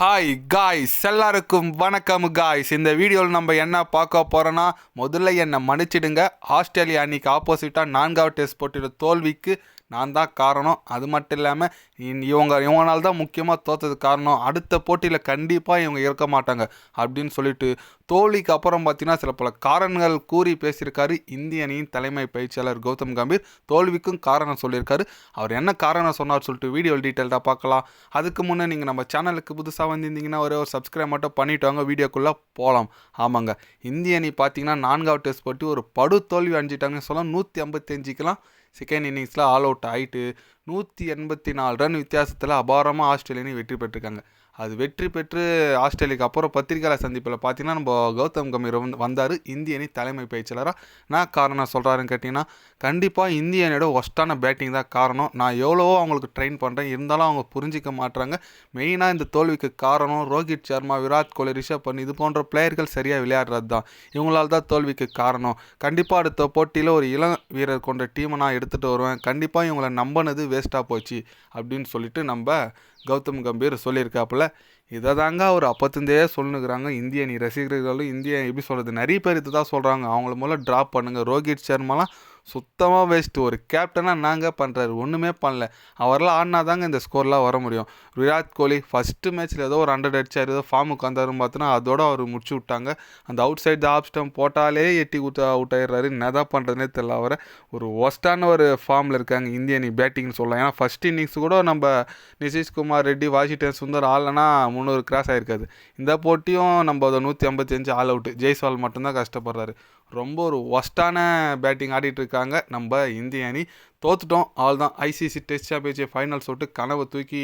Hi guys எல்லாருக்கும் வணக்கம் guys இந்த வீடியோவில் நம்ம என்ன பார்க்க போகிறோன்னா முதல்ல என்னை மன்னிச்சிடுங்க. ஆஸ்திரேலியா அன்னைக்கு ஆப்போசிட்டாக நான்காவது டெஸ்ட் போட்டியில் தோல்விக்கு நான் தான் காரணம். அது மட்டும் இல்லாமல் இவங்க இவங்களால தான் முக்கியமாக தோத்தது காரணம். அடுத்த போட்டியில் கண்டிப்பாக இவங்க இருக்க மாட்டாங்க. அப்படின்னு சொல்லிட்டு தோல்விக்கு அப்புறம் பார்த்தீங்கன்னா சில பல காரணங்கள் கூறி பேசியிருக்காரு இந்திய அணியின் தலைமை பயிற்சியாளர் கௌதம் கம்பீர். தோல்விக்கும் காரணம் சொல்லியிருக்காரு. அவர் என்ன காரணம் சொன்னார் சொல்லிட்டு வீடியோ டீட்டெயில்டாக பார்க்கலாம். அதுக்கு முன்னே நீங்கள் நம்ம சேனலுக்கு புதுசாக வந்திருந்தீங்கன்னா ஒரே ஒரு சப்ஸ்கிரைப் மட்டும் பண்ணிட்டு வாங்க. வீடியோக்குள்ளே போகலாம் ஆமாங்க. இந்திய அணி பார்த்தீங்கன்னா நான்காவது டெஸ்ட் போட்டி ஒரு படு தோல்வி அணிஞ்சிட்டாங்கன்னு சொல்லலாம். நூற்றி ஐம்பத்தஞ்சுக்கெலாம் செகண்ட் இன்னிங்ஸில் ஆல் அவுட் ஆகிட்டு நூற்றி எண்பத்தி நாலு ரன் வித்தியாசத்தில் அபாரமாக ஆஸ்திரேலியனையும் வெற்றி பெற்றிருக்காங்க. அது வெற்றி பெற்று ஆஸ்திரேலியாவுக்கு அப்புறம் பத்திரிகையாளர் சந்திப்பில் பார்த்தீங்கன்னா நம்ம கௌதம் கம்பீர் வந்து வந்தார். இந்திய அணி தலைமை பயிற்சியாளராக நான் காரணம் சொல்கிறாருன்னு கேட்டிங்கன்னா கண்டிப்பாக இந்திய அணியோட ஒஸ்ட்டான பேட்டிங் தான் காரணம். நான் எவ்வளவோ அவங்களுக்கு ட்ரெயின் பண்ணுறேன் இருந்தாலும் அவங்க புரிஞ்சிக்க மாட்டுறாங்க மெயினாக இந்த தோல்விக்கு காரணம் ரோஹித் சர்மா விராட் கோலி ரிஷப் பண்ணி இது போன்ற பிளேயர்கள் சரியாக விளையாடுறது தான். இவங்களால தான் தோல்விக்கு காரணம். கண்டிப்பாக அடுத்த போட்டியில் ஒரு இளம் வீரர் கொண்ட டீமை நான் எடுத்துகிட்டு வருவேன். கண்டிப்பாக இவங்களை நம்பினது வேஸ்ட்டாக போச்சு அப்படின்னு சொல்லிட்டு நம்ம கௌதம் கம்பீர் சொல்லியிருக்காப்புல. இதை தாங்க அவர் அப்பத்துலேருந்தே சொல்லுங்கிறாங்க இந்திய நீ ரசிகர்களும் இந்திய எப்படி சொல்கிறது நிறைய பேர் இதை தான் சொல்கிறாங்க அவங்கள மூலம் ட்ராப் பண்ணுங்கள் ரோஹித் சர்மாலாம் சுத்தமாக வேஸ்ட்டு ஒரு கேப்டனாக நாங்கள் பண்ணுறாரு ஒன்றுமே பண்ணல. அவரெல்லாம் ஆடினா தாங்க இந்த ஸ்கோர்லாம் வர முடியும். விராட் கோலி ஃபஸ்ட்டு மேட்ச்சில் ஏதோ ஒரு ஹண்ட்ரட் அடிச்சார். ஏதோ ஃபார்முக்கு வந்தாருன்னு பார்த்தோன்னா அதோட அவர் முடிச்சு விட்டாங்க. அந்த அவுட் சைட் ஆப் ஸ்டம் போட்டாலே எட்டி குத்து அவுட் ஆயிடுறாரு. என்ன தான் பண்ணுறதுனே தெரியல அவரை. ஒரு ஒஸ்டான ஒரு ஃபார்மில் இருக்காங்க இந்திய அணி பேட்டிங்னு சொல்லலாம். ஏன்னா ஃபஸ்ட் இன்னிங்ஸ் கூட நம்ம நிதிஷ்குமார் ரெட்டி வாஷிங்டன் சுந்தர் ஆள்னா முந்நூறு கிராஸ் ஆகிருக்காது இந்த போட்டியும் நம்ம அதை நூற்றி ஐம்பத்தஞ்சு ஆல் அவுட்டு ஜெய்ஸ்வால் மட்டும்தான் கஷ்டப்படுறாரு. ரொம்ப ஒரு ஒஸ்டான பேட்டிங் ஆடிட்டு இருக்காங்க. இருக்காங்க. நம்ம இந்திய அணி தோத்துட்டோம். ஆள் தான். ஐசிசி டெஸ்ட் சாம்பியன்ஷிப் ஃபைனல் சொல்லிட்டு கனவை தூக்கி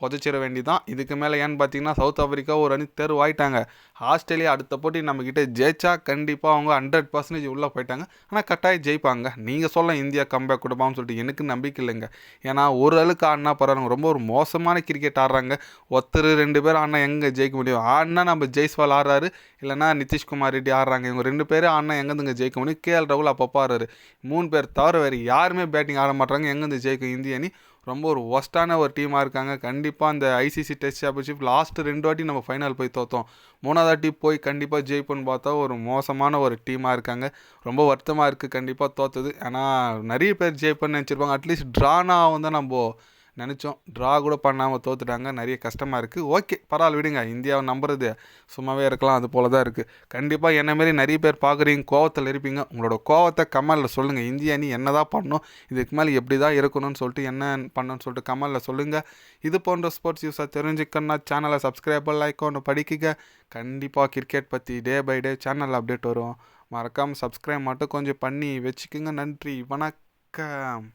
புதைச்சிட வேண்டிதான். இதுக்கு மேலே ஏன்னு பார்த்தீங்கன்னா சவுத் ஆஃப்ரிக்கா ஒரு அணி தேர்வாயிட்டாங்க. ஆஸ்திரேலியா அடுத்த போட்டி நம்மக்கிட்ட ஜெயிச்சா கண்டிப்பாக அவங்க ஹண்ட்ரட் பர்சன்டேஜ் உள்ளே போயிட்டாங்க. ஆனால் கட்டாயம் ஜெயிப்பாங்க. நீங்கள் சொல்ல இந்தியா கம்பேக் கொடுப்பான்னு சொல்லிட்டு எனக்கு நம்பிக்கை இல்லைங்க. ஏன்னா ஒரு அளவுக்கு ஆடினா பரவாயில்ல ரொம்ப ஒரு மோசமான கிரிக்கெட் ஆடுறாங்க. ஒருத்தர் ரெண்டு பேர் ஆனால் எங்கே ஜெயிக்க முடியும்? ஆடினா நம்ம ஜெய்ஸ்வால் ஆடுறாரு. இல்லைனா நிதிஷ்குமார் ரெட்டி ஆடுறாங்க. இவங்க ரெண்டு பேரும் ஆடினா எங்கேருந்துங்க ஜெயிக்க முடியும்? கேஎல் ராகுல் அப்பப்போ ஆடுறாரு. மூணு பேர் தவிர வேறு யாருமே பேட்டிங் ஆட மாட்டாங்க எங்கேருந்து ஜெயிக்கும் இந்திய அணி? ரொம்ப ஒரு ஒஸ்ட்டான ஒரு டீமாக இருக்காங்க. கண்டிப்பாக அந்த ஐசிசி டெஸ்ட் சாம்பியன்ஷிப் லாஸ்ட்டு ரெண்டு வாட்டி நம்ம ஃபைனல் போய் தோற்றோம் மூணாவது வாட்டி போய் கண்டிப்பாக ஜெயிப்போன்னு பார்த்தா ஒரு மோசமான ஒரு டீமாக இருக்காங்க. ரொம்ப வருத்தமாக இருக்குது கண்டிப்பாக தோத்தது. ஆனால் நிறைய பேர் ஜெயிப்போன்னு நினச்சிருப்பாங்க. அட்லீஸ்ட் ட்ரானா வந்து நம்ம நினச்சோம். ட்ரா கூட பண்ணாமல் தோத்துட்டாங்க. நிறைய கஷ்டமாக இருக்குது ஓகே பரவாயில்ல விடுங்க. இந்தியாவை நம்புறது சும்மாவே இருக்கலாம். அது போல தான் இருக்குது கண்டிப்பாக என்ன மாரி நிறைய பேர் பார்க்குறீங்க கோவத்தில் இருப்பீங்க. உங்களோட கோவத்தை கமலில் சொல்லுங்கள் இந்தியா நீ என்ன தான் பண்ணணும் இதுக்கு மேலே எப்படி தான் இருக்கணும்னு சொல்லிட்டு என்ன பண்ணணும்னு சொல்லிட்டு கமலில் சொல்லுங்கள் இது போன்ற ஸ்போர்ட்ஸ் யூஸாக தெரிஞ்சுக்கணும்னா சேனலை சப்ஸ்கிரைப் லைக் ஒன்று படிக்க கண்டிப்பாக கிரிக்கெட் பற்றி day by day channel update வரும். மறக்காமல் சப்ஸ்கிரைப் மட்டும் கொஞ்சம் பண்ணி வச்சுக்கோங்க. நன்றி. வணக்கம்.